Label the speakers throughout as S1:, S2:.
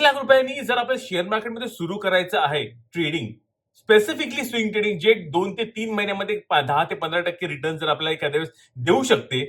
S1: एक लाख रुपयांनी जर आपण शेअर मार्केटमध्ये सुरू करायचं आहे ट्रेडिंग स्पेसिफिकली स्विंग ट्रेडिंग जे दोन ते तीन महिन्यामध्ये दहा ते पंधरा टक्के रिटर्न जर आपल्याला एखाद्या वेळेस देऊ शकते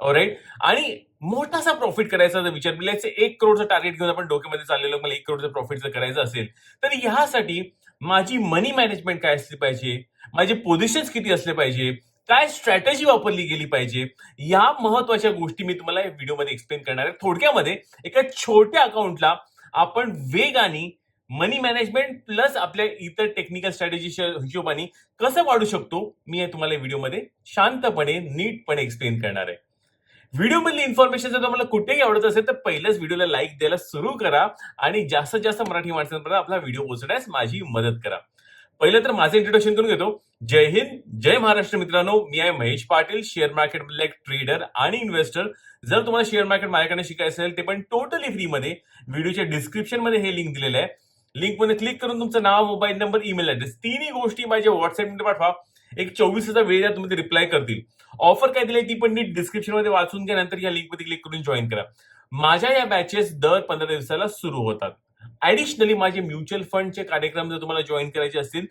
S1: राईट आणि मोठासा प्रॉफिट करायचा जर विचार केला एक करोडचं टार्गेट घेऊन आपण डोक्यामध्ये चाललेलो मला एक करोडचं प्रॉफिट जर करायचं असेल तर ह्यासाठी माझी मनी मॅनेजमेंट काय असली पाहिजे? माझे पोझिशन्स किती असले पाहिजे? काय स्ट्रॅटेजी वापरली गेली पाहिजे? या महत्त्वाच्या गोष्टी मी तुम्हाला या व्हिडिओमध्ये एक्सप्लेन करणार आहे. थोडक्यामध्ये एका छोट्या अकाउंटला आपण वेगाने मनी मॅनेजमेंट प्लस आपल्या इतर टेक्निकल स्ट्रॅटेजीच्या हिशोबाने कसं वाढू शकतो मी तुम्हाला व्हिडिओमध्ये शांतपणे नीटपणे एक्सप्लेन करणार आहे. व्हिडिओमधली इन्फॉर्मेशन जर तुम्हाला कुठेही आवडत असेल तर पहिल्याच व्हिडिओला लाईक द्यायला सुरू करा आणि जास्तीत जास्त मराठी माणसांपर्यंत आपला व्हिडिओ पोहोचण्यास माझी मदत करा. पहिलं तर माझं इंट्रोडक्शन करून घेतो. जय हिंद जय महाराष्ट्र मित्रांनो. मी आहे महेश पाटील शेअर मार्केटमधला एक ट्रेडर आणि इन्व्हेस्टर जर तुम्हाला शेअर मार्केट माझ्याकडे शिकायचं असेल ते पण टोटली फ्रीमध्ये व्हिडिओच्या डिस्क्रिप्शनमध्ये हे लिंक दिलेलं आहे. लिंकमध्ये क्लिक करून तुमचं नाव मोबाईल नंबर ईमेल ऍड्रेस तिन्ही गोष्टी माझ्या व्हॉट्सअपमध्ये पाठवा. एक चोवीसचा वेळ द्या तुम्ही रिप्लाय करतील. ऑफर काय दिली ती पण नीट डिस्क्रिप्शनमध्ये वाचून घ्या नंतर या लिंकमध्ये क्लिक करून जॉईन करा. माझ्या या बॅचेस दर पंधरा दिवसाला सुरू होतात. ऍडिशनली माझे म्युच्युअल फंडचे कार्यक्रम जर तुम्हाला जॉईन करायचे असतील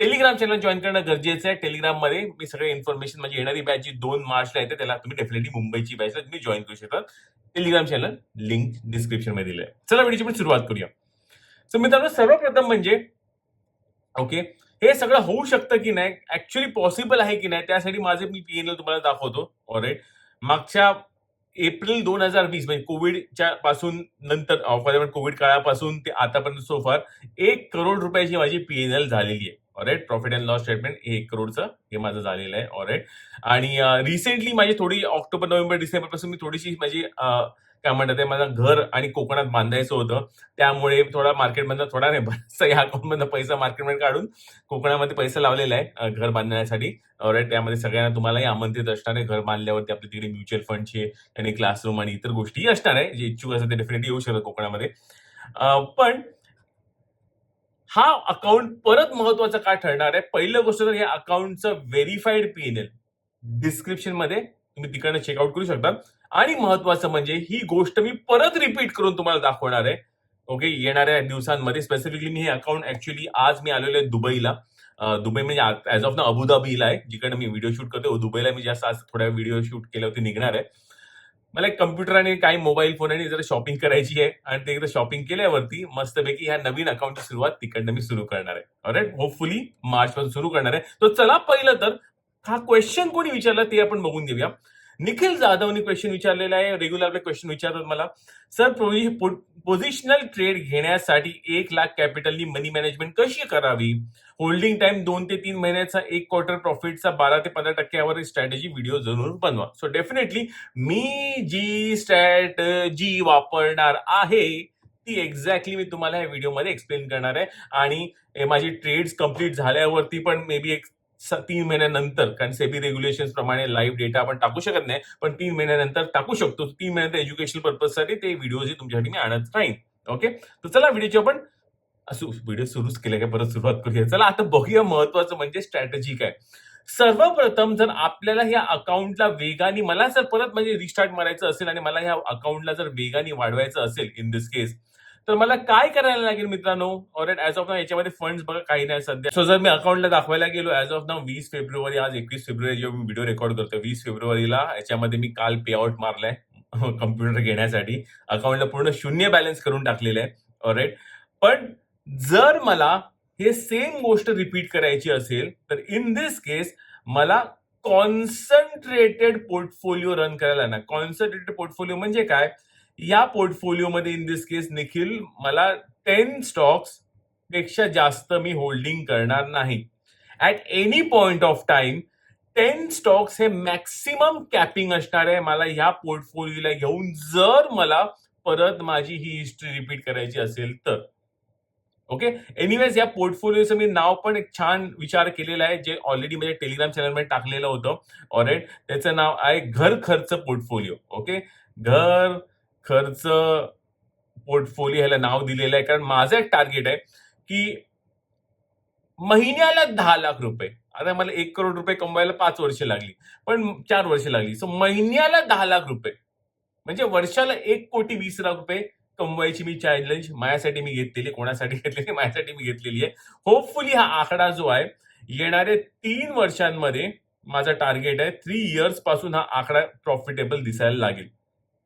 S1: टेलिग्राम चॅनल जॉईन करणं गरजेचं आहे. टेलिग्राममध्ये मी सगळे इन्फॉर्मेशन माझी येणारी बॅच जी दोन मार्चला येते त्याला तुम्ही डेफिनेटली मुंबईची बॅच तुम्ही जॉईन करू शकता. टेलिग्राम चॅनल लिंक डिस्क्रिप्शनमध्ये दिलंय. चला व्हिडिओची पण सुरुवात करूया. सो मित्रांनो सर्वप्रथम म्हणजे ओके हे सगळं होऊ शकतं की नाही ऍक्च्युली पॉसिबल आहे की नाही त्यासाठी माझे मी पीएनएल तुम्हाला दाखवतो. ऑलराईट मागच्या एप्रिल दोन हजार वीस म्हणजे कोविडच्या पासून नंतर ऑफर कोविड काळापासून ते आतापर्यंत सोफार एक करोड रुपयाची माझी पीएनएल झालेली आहे. ऑरेट प्रॉफिट अँड लॉस स्टेटमेंट हे एक करोडचं हे माझं झालेलं आहे. ऑरेट आणि रिसेंटली माझी थोडी ऑक्टोबर नोव्हेंबर डिसेंबरपासून मी थोडीशी माझी काय म्हणतात ते माझं घर आणि कोकणात बांधायचं होतं. त्यामुळे थोडा मार्केटमधनं थोडा नाही बराचसा या अकाउंटमधनं पैसा मार्केटमध्ये काढून कोकणामध्ये पैसा लावलेला आहे घर बांधण्यासाठी. ऑरेट त्यामध्ये सगळ्यांना तुम्हालाही आमंत्रित असणार आहे. घर बांधल्यावरती आपल्या तिकडे म्युच्युअल फंडचे आणि क्लासरूम आणि इतर गोष्टी असणार आहे. जे इच्छुक असतात ते डेफिनेटली येऊ शकतात कोकणामध्ये. पण हा अकाउंट परत महत्त्वाचा का ठरणार आहे? पहिलं गोष्ट तर या अकाउंटचं व्हेरीफाईड पीएनएल डिस्क्रिप्शनमध्ये तुम्ही तिकडनं चेकआउट करू शकता. आणि महत्वाचं म्हणजे ही गोष्ट मी परत रिपीट करून तुम्हाला दाखवणार आहे. ओके येणाऱ्या दिवसांमध्ये स्पेसिफिकली मी हे अकाउंट ऍक्च्युली आज मी आलेलो आहे दुबईला. दुबई म्हणजे ऍज ऑफ ना अबुधाबीला आहे. जिकडे मी व्हिडिओ शूट करतो दुबईला मी जास्त आज थोड्या व्हिडिओ शूट केल्यावरती निघणार आहे. मला एक कम्प्युटर आणि काही मोबाईल फोन आणि जरा शॉपिंग करायची आहे. आणि ते एकदा शॉपिंग केल्यावरती मस्तपैकी ह्या नवीन अकाउंटची सुरुवात तिकडनं मी सुरू करणार आहे. राईट होपफुली मार्च पासून सुरू करणार आहे. तर चला पहिलं तर हा क्वेश्चन कोणी विचारला ते आपण बघून घेऊया. निखिल जाधवनी क्वेश्चन विचारलेला आहे. रेग्युलर आपले क्वेश्चन विचारतात मला. सर पोझिशनल ट्रेड घेण्यासाठी एक लाख कॅपिटलनी मनी मॅनेजमेंट कशी करावी? होल्डिंग टाइम दोन ते तीन महिन्याचा एक क्वार्टर प्रॉफिटचा बारा ते पंधरा टक्क्यावर स्ट्रॅटेजी व्हिडिओ जरूर बनवा. सो डेफिनेटली मी जी स्ट्रॅटजी वापरणार आहे ती एक्झॅक्टली मी तुम्हाला या व्हिडिओमध्ये एक्सप्लेन करणार आहे. आणि माझी ट्रेड्स कंप्लीट झाल्यावरती पण मे बी एक तीन महिन्यानंतर कारण सेबी रेग्युलेशन प्रमाणे लाईव्ह डेटा आपण टाकू शकत नाही पण तीन महिन्यानंतर टाकू शकतो. तीन महिन्यात एज्युकेशन पर्पजसाठी ते व्हिडिओ तुमच्यासाठी मी आणत नाही ओके तर चला व्हिडिओची आपण असू व्हिडिओ सुरूच केले काय परत सुरुवात करूया. चला आता बघूया महत्वाचं म्हणजे स्ट्रॅटेजी काय. सर्वप्रथम जर आपल्याला ह्या अकाउंटला वेगाने मला जर परत म्हणजे रिस्टार्ट मारायचं असेल आणि मला ह्या अकाउंटला जर वेगाने वाढवायचं असेल इन दिस केस तर मला काय करायला लागेल मित्रांनो? ऑर ऍज ऑफ नाव याच्यामध्ये फंड्स बघा काही नाही सध्या. सो जर मी अकाउंटला दाखवायला गेलो ऍज ऑफ नाव वीस फेब्रुवारी आज एकवीस फेब्रुवारी जेव्हा मी व्हिडिओ रेकॉर्ड करतो वीस फेब्रुवारीला याच्यामध्ये मी काल पे आउट मारलाय कम्प्युटर घेण्यासाठी. अकाउंटला पूर्ण शून्य बॅलन्स करून टाकलेलं आहे. ऑलराईट पण जर मला हे सेम गोष्ट रिपीट करायची असेल तर इन दिस केस मला कॉन्सन्ट्रेटेड पोर्टफोलिओ रन करायला ना कॉन्सन्ट्रेटेड पोर्टफोलिओ म्हणजे काय? या पोर्टफोलिओमध्ये इन दिस केस निखिल मला टेन स्टॉक्सपेक्षा जास्त मी होल्डिंग करणार नाही. At any point of time ten stocks हे मॅक्सिमम कॅपिंग असणार आहे. मला ह्या पोर्टफोलिओला घेऊन जर मला परत माझी ही हिस्ट्री रिपीट करायची असेल तर. ओके एनिवेज या पोर्टफोलिओचं मी नाव पण एक छान विचार केलेला आहे जे ऑलरेडी माझ्या टेलिग्राम चॅनलमध्ये टाकलेलं होतं. ऑलराईट त्याचं नाव आहे घर खर्च पोर्टफोलिओ ओके घर खर्च पोर्टफोलिओ ह्याला नाव दिलेलं आहे. कारण माझं एक टार्गेट आहे की महिन्याला दहा लाख रुपये. आता मला एक करोड रुपये कमवायला पाच वर्ष लागली. पण चार वर्ष लागली. सो महिन्याला दहा लाख रुपये. म्हणजे वर्षाला एक कोटी वीस लाख रुपये कमवायची मी चॅलेंज माझ्यासाठी मी घेतलेली कोणासाठी घेतलेली माझ्यासाठी मी घेतलेली आहे. होपफुली हा आकडा जो आहे येणाऱ्या तीन वर्षांमध्ये माझा टार्गेट आहे. थ्री इयर्सपासून हा आकडा प्रॉफिटेबल दिसायला लागेल.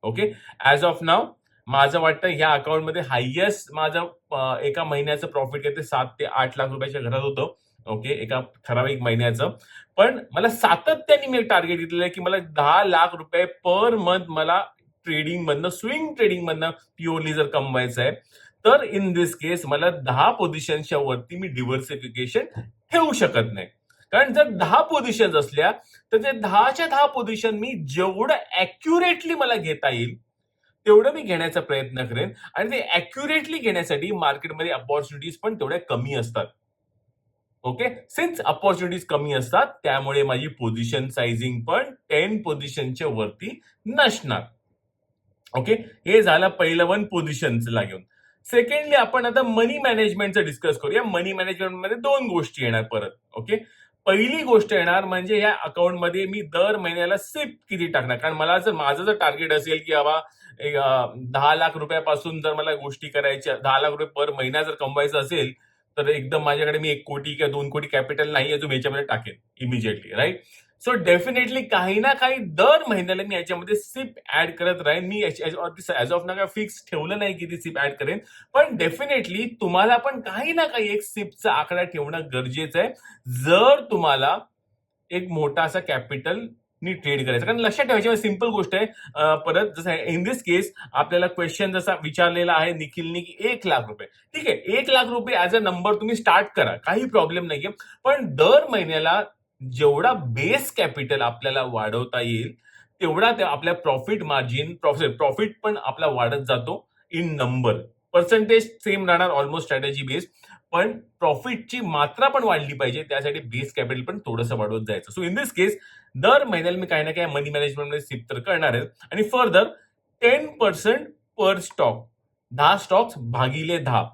S1: ओके ऍज ऑफ नाव माझं वाटतं ह्या अकाउंटमध्ये हायएस्ट माझं एका महिन्याचं प्रॉफिट आहे ते सात ते आठ लाख रुपयाच्या घरात होतं. ओके एका ठराविक महिन्याचं. पण मला सातत्याने मी टार्गेट घेतलेलं आहे की मला दहा लाख रुपये पर मंथ मला ट्रेडिंग मधनं स्विंग ट्रेडिंग मधनं प्युअरली जर कमवायचं आहे तर इन दिस केस मला दहा पोझिशनच्या वरती मी डिव्हर्सिफिकेशन ठेवू शकत नाही. कारण जर दहा पोझिशन असल्या तर ते दहाच्या दहा पोझिशन मी जेवढं अॅक्युरेटली मला घेता येईल तेवढं मी घेण्याचा प्रयत्न करेन. आणि ते अॅक्युरेटली घेण्यासाठी मार्केटमध्ये अपॉर्च्युनिटीज पण तेवढ्या कमी असतात. ओके सिन्स अपॉर्च्युनिटीज कमी असतात त्यामुळे माझी पोझिशन साइझिंग पण टेन पोझिशनच्या वरती नसणार. ओके हे झालं पहिलं वन पोझिशनला घेऊन सेकंडली आपण आता मनी मॅनेजमेंटचं डिस्कस करूया. मनी मॅनेजमेंटमध्ये दोन गोष्टी येणार परत. ओके पहिली गोष्ट येणार म्हणजे या अकाउंटमध्ये मी दर महिन्याला सेफ किती टाकणार? कारण मला जर माझं जर टार्गेट असेल की बाबा दहा लाख रुपयापासून जर मला गोष्टी करायच्या दहा लाख रुपये पर महिना जर कमवायचं असेल तर एकदम माझ्याकडे मी एक कोटी किंवा दोन कोटी कॅपिटल नाही आहे जो मी याच्यामध्ये टाकेन इमिजिएटली राईट सो डेफिनेटली काही ना काही दर महिन्याला मी याच्यामध्ये सिप ऍड करत राहीन. मी ऍज ऑफ ना काय फिक्स ठेवलं नाही की ती सिप ऍड करेन. पण डेफिनेटली तुम्हाला पण काही ना काही एक सिपचा आकडा ठेवणं गरजेचं आहे. जर तुम्हाला एक मोठा असा कॅपिटल नी ट्रेड करायचं. कारण लक्षात ठेवायची सिंपल गोष्ट आहे. परत जसं इन दिस केस आपल्याला क्वेश्चन जसा विचारलेला आहे निखिलनी की एक लाख रुपये. ठीक आहे एक लाख रुपये ऍज अ नंबर तुम्ही स्टार्ट करा. काही प्रॉब्लेम नाहीये. पण दर महिन्याला जेवढा बेस कॅपिटल आपल्याला वाढवता येईल तेवढा ते आपल्या प्रॉफिट मार्जिन प्रॉफिट प्रॉफिट पण आपला वाढत जातो इन नंबर पर्सेंटेज सेम राहणार ऑलमोस्ट स्ट्रॅटेजी बेस पण प्रॉफिटची मात्रा पण वाढली पाहिजे त्यासाठी बेस कॅपिटल पण थोडंसं वाढवत जायचं. सो इन दिस केस दर महिन्याला मी काही ना काही मनी मॅनेजमेंटमध्ये सिप तर करणार आहे. आणि further ten percent per stock दहा स्टॉक्स भागिले दहा.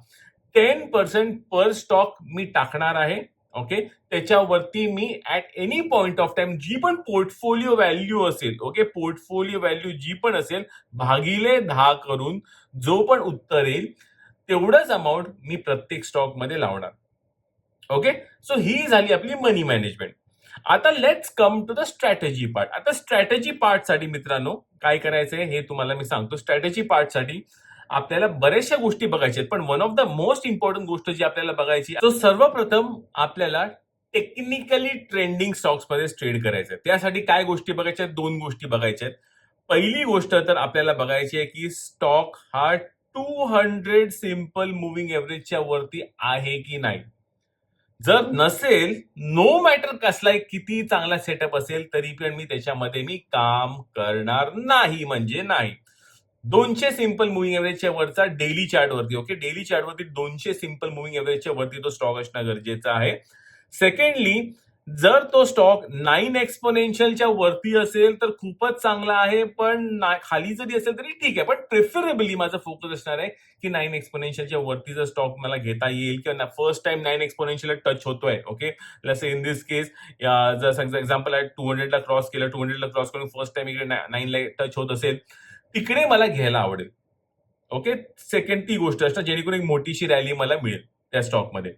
S1: टेन पर्सेंट पर स्टॉक मी टाकणार आहे. ओके त्याच्यावरती मी at any point of time जी पण पोर्टफोलिओ व्हॅल्यू असेल ओके पोर्टफोलिओ व्हॅल्यू जी पण असेल भागिले दहा करून जो पण उत्तर येईल तेवढंच अमाऊंट मी प्रत्येक स्टॉकमध्ये लावणार. ओके सो ही झाली आपली मनी मॅनेजमेंट आता let's come to the strategy part आता स्ट्रॅटेजी पार्टसाठी मित्रांनो काय करायचंय हे तुम्हाला मी सांगतो. स्ट्रॅटेजी पार्टसाठी आपल्याला बऱ्याचशा गोष्टी बघायच्या आहेत पण one of the most important गोष्ट जी आपल्याला बघायची आहे, तो सर्वप्रथम आपल्याला टेक्निकली ट्रेंडिंग स्टॉक्समध्ये ट्रेड करायचं आहे. त्यासाठी काय गोष्टी बघायच्या आहेत? दोन गोष्टी बघायच्या आहेत. पहिली गोष्ट तर आपल्याला बघायची आहे की स्टॉक हा टू हंड्रेड सिंपल मुव्हिंग एव्हरेजच्या वरती आहे की नाही. जर नसेल नो मॅटर कसलाही किती चांगला सेटअप असेल तरी पण मी त्याच्यामध्ये मी काम करणार नाही म्हणजे नाही. दोनशे सिंपल मुव्हिंग एव्हरेजच्या वरचा डेली चार्टवरती ओके डेली चार्टवरती दोनशे सिंपल मुव्हिंग एव्हरेजच्या वरती तो स्टॉक असणं गरजेचं आहे. सेकंडली जर तो स्टॉक नाईन एक्सपोनेन्शियलच्या वरती असेल तर खूपच चांगला आहे. पण खाली जरी असेल तरी ठीक आहे. पण प्रेफरेबली माझा फोकस असणार आहे की नाईन एक्सपोनेन्शियलच्या वरती जर स्टॉक मला घेता येईल किंवा first time nine exponential touch होतोय okay plus in this case जर समजा एक्झाम्पल आहे टू हंड्रेडला क्रॉस केलं टू हंड्रेडला क्रॉस करून फर्स्ट टाइम इकडे नाईनला टच होत असेल. तिकडे मला घ्यायला आवडेल. ओके सेकंड ती गोष्ट असणार जेणेकरून एक मोठीशी रॅली मला मिळेल त्या स्टॉकमध्ये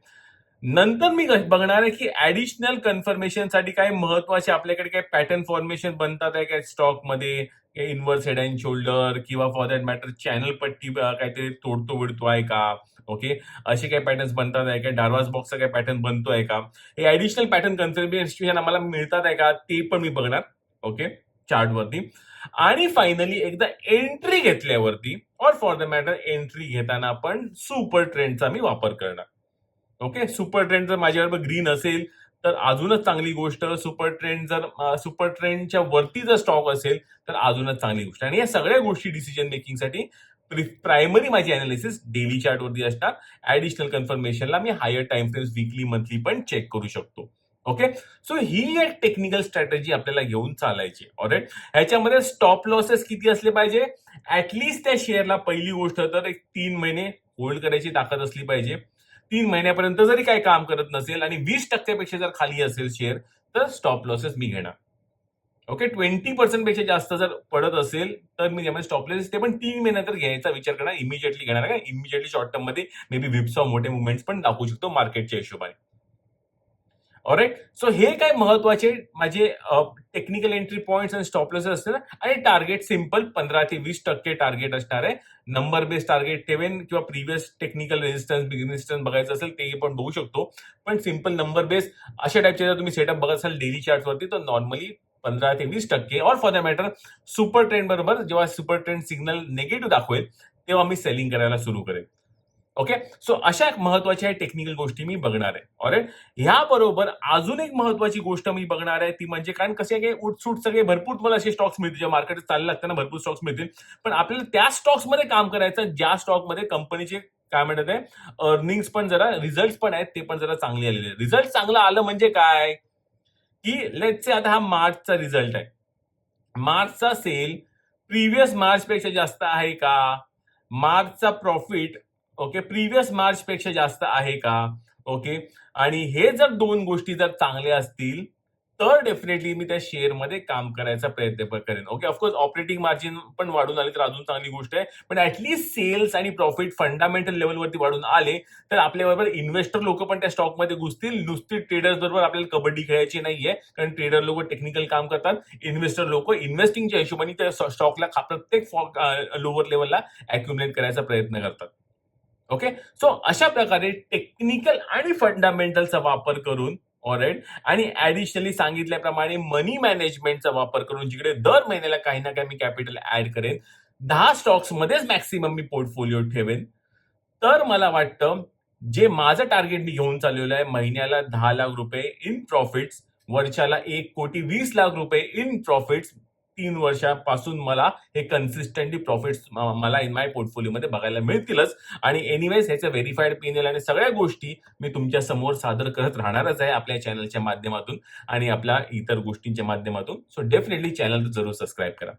S1: नंतर मी बघणार आहे की ऍडिशनल कन्फर्मेशनसाठी काय महत्त्वाचे आपल्याकडे काय पॅटर्न फॉर्मेशन बनतात आहे काय स्टॉकमध्ये इनवर्स हेड अँड शोल्डर किंवा फॉर दॅट मॅटर चॅनल पट्टी काहीतरी तोडतो विडतो आहे का? ओके असे काही पॅटर्न्स बनतात आहे का? डार्वास बॉक्सचा काय पॅटर्न बनतो आहे का? हे ऍडिशनल पॅटर्न कन्फर्मेशन आम्हाला मिळतात आहे का? ते पण मी बघणार. ओके चार्टवरती आणि फायनली एकदा एंट्री घेतल्यावरती और फॉर द मॅटर एंट्री घेताना आपण सुपर ट्रेंडचा मी वापर करणार. ओके सुपर ट्रेंड जर माझ्याबरोबर ग्रीन असेल तर अजूनच चांगली गोष्ट सुपर ट्रेंड जर सुपर ट्रेंडच्या वरती जर स्टॉक असेल तर अजूनच चांगली गोष्ट. आणि या सगळ्या गोष्टी डिसिजन मेकिंगसाठी प्रायमरी माझी अनालिसिस डेली चार्ट वरती असणार. ऍडिशनल कन्फर्मेशनला मी higher time frames weekly monthly पण चेक करू शकतो. ओके सो ही एक टेक्निकल स्ट्रॅटेजी आपल्याला घेऊन चालायची ऑलराईट ह्याच्यामध्ये स्टॉप लॉसेस किती असले पाहिजे? ऍटलिस्ट त्या शेअरला पहिली गोष्ट तर एक तीन महिने होल्ड करायची ताकद असली पाहिजे. तीन महिन्यापर्यंत जरी काही काम करत नसेल आणि वीस टक्क्यापेक्षा जर खाली असेल शेअर तर स्टॉप लॉसेस मी घेणार. ओके ट्वेंटी पर्सेंटपेक्षा जास्त जर पडत असेल तर मी त्यामध्ये स्टॉपलेस ते पण तीन महिन्यात घ्यायचा विचार करणार. इमिजिएटली घेणार. का इमिजिएटली शॉर्ट टर्ममध्ये मे बी विप्स मोठे मुवमेंट्स पण दाखवू शकतो मार्केटच्या हिशोबाने. ऑरेट सो हे काय महत्त्वाचे माझे टेक्निकल एंट्री पॉईंट्स आणि स्टॉपलेस असतील आणि टार्गेट सिंपल पंधरा ते वीस टक्के टार्गेट असणार आहे. नंबर बेस टार्गेट ठेवेन किंवा प्रिव्हियस टेक्निकल रेजिस्टन्स रेजिस्टन्स बघायचं असेल ते पण बघू शकतो. पण सिंपल नंबर बेस अशा टाईपचे जर तुम्ही सेटअप बघत असाल डेली चार्टवरती तर नॉर्मली पंधरा ते वीस टक्के. Or for the matter super trend बरोबर जेव्हा सुपर ट्रेंड सिग्नल निगेटिव्ह दाखवेल तेव्हा मी सेलिंग करायला सुरू करेन. ओके सो अशा महत्त्वाच्या टेक्निकल गोष्टी मी बघणार आहे. ऑरेट ह्याबरोबर अजून एक महत्वाची गोष्ट मी बघणार आहे. ती म्हणजे कारण कसे काही उठसूट सगळे भरपूर तुम्हाला असे स्टॉक्स मिळतील. जे मार्केट चाललं लागतं ना भरपूर स्टॉक्स मिळतील. पण आपल्याला त्या स्टॉक्समध्ये काम करायचं ज्या स्टॉकमध्ये कंपनीचे काय म्हणतात आहे? अर्निंग्स पण जरा रिझल्ट पण आहेत. ते पण जरा चांगले आलेले रिझल्ट चांगलं आलं म्हणजे काय? की लेटचे आता हा मार्चचा रिझल्ट आहे. मार्चचा सेल प्रिव्हियस मार्चपेक्षा जास्त आहे का? मार्चचा प्रॉफिट ओके प्रिव्हियस मार्च पेक्षा जास्त आहे का? ओके आणि हे जर दोन गोष्टी जर चांगल्या असतील तर डेफिनेटली मी त्या शेअरमध्ये काम करायचा प्रयत्न करेन. ओके ऑफकोर्स ऑपरेटिंग मार्जिन पण वाढून आले तर अजून चांगली गोष्ट आहे. पण ऍटलीस्ट सेल्स आणि प्रॉफिट फंडामेंटल लेवलवरती वाढून आले तर आपल्याबरोबर इन्व्हेस्टर लोक पण त्या स्टॉकमध्ये घुसतील. नुसती ट्रेडर्स बरोबर आपल्याला कबड्डी खेळायची नाहीये. कारण ट्रेडर लोक टेक्निकल काम करतात. इन्व्हेस्टर लोक इन्व्हेस्टिंगच्या हिशोबाने त्या स्टॉकला प्रत्येक लोअर लेवलला अक्युमुलेट करायचा प्रयत्न करतात. ओके सो अशा प्रकारे टेक्निकल आणि फंडामेंटलचा वापर करून ऑलराईट आणि ऍडिशनली सांगितल्याप्रमाणे मनी मॅनेजमेंटचा वापर करून जिकडे दर महिन्याला काही ना काही मी कॅपिटल ऍड करेन दहा स्टॉक्स मध्येच मॅक्सिमम मी पोर्टफोलिओ ठेवेन. तर मला वाटतं जे माझं टार्गेट मी घेऊन चाललेलं आहे महिन्याला दहा लाख रुपये इन प्रॉफिट्स वर्षाला एक कोटी वीस लाख रुपये इन प्रॉफिट्स तीन वर्षापासून मला हे कन्सिस्टंटली प्रॉफिट्स मला इन माय पोर्टफोलिओमध्ये बघायला मिळतीलच. आणि एनिवेज ह्याचं व्हेरीफाईड पीएनएल आणि सगळ्या गोष्टी मी तुमच्यासमोर सादर करत राहणारच आहे आपल्या चॅनलच्या माध्यमातून आणि आपल्या इतर गोष्टींच्या माध्यमातून. सो डेफिनेटली चॅनल जरूर सबस्क्राईब करा.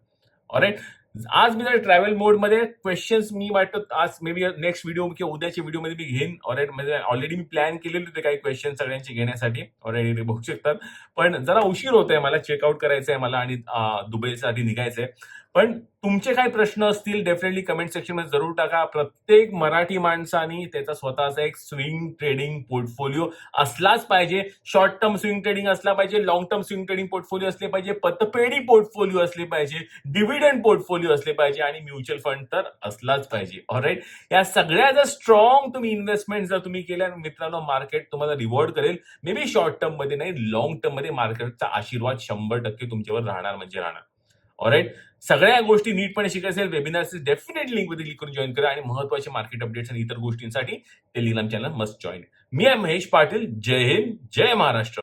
S1: ऑलराईट आज मी जर ट्रॅव्हल मोडमध्ये क्वेश्चन्स मी वाटतं आज मे बी नेक्स्ट व्हिडिओ किंवा उद्याच्या व्हिडिओमध्ये मी घेईन. ऑलरेडी म्हणजे ऑलरेडी मी प्लॅन केलेले होते काही क्वेश्चन सगळ्यांचे घेण्यासाठी. ऑलरेडी बघू शकतात. पण जरा उशीर होत आहे मला चेकआउट करायचं आहे मला आणि दुबईसाठी निघायचं आहे पण तुमचे काही प्रश्न असतील डेफिनेटली कमेंट सेक्शनमध्ये जरूर टाका. प्रत्येक मराठी माणसानी त्याचा स्वतःचा एक स्विंग ट्रेडिंग पोर्टफोलिओ असलाच पाहिजे. शॉर्ट टर्म स्विंग ट्रेडिंग असला पाहिजे long term swing trading portfolio असले पाहिजे पतपेढी पोर्टफोलिओ असले पाहिजे डिव्हिडंड पोर्टफोलिओ असले पाहिजे आणि म्युच्युअल फंड तर असलाच पाहिजे. ऑलराईट या सगळ्या जर स्ट्रॉंग तुम्ही इन्व्हेस्टमेंट जर तुम्ही केल्या मित्रांनो मार्केट तुम्हाला रिवॉर्ड करेल. मे बी शॉर्ट टर्ममध्ये नाही लॉंग टर्ममध्ये मार्केटचा आशीर्वाद शंभर टक्के तुमच्यावर राहणार म्हणजे राहणार. ऑलराईट सगळ्या गोष्टी नीटपणे शिकायचे डेफिनेटली डेफिनेटली लिंकमध्ये क्लिक करून जॉईन करा आणि महत्त्वाचे मार्केट अपडेट्स आणि इतर गोष्टींसाठी टेलिग्राम चॅनल मस्ट जॉईन मी आहे महेश पाटील. जय हिंद. जय महाराष्ट्र.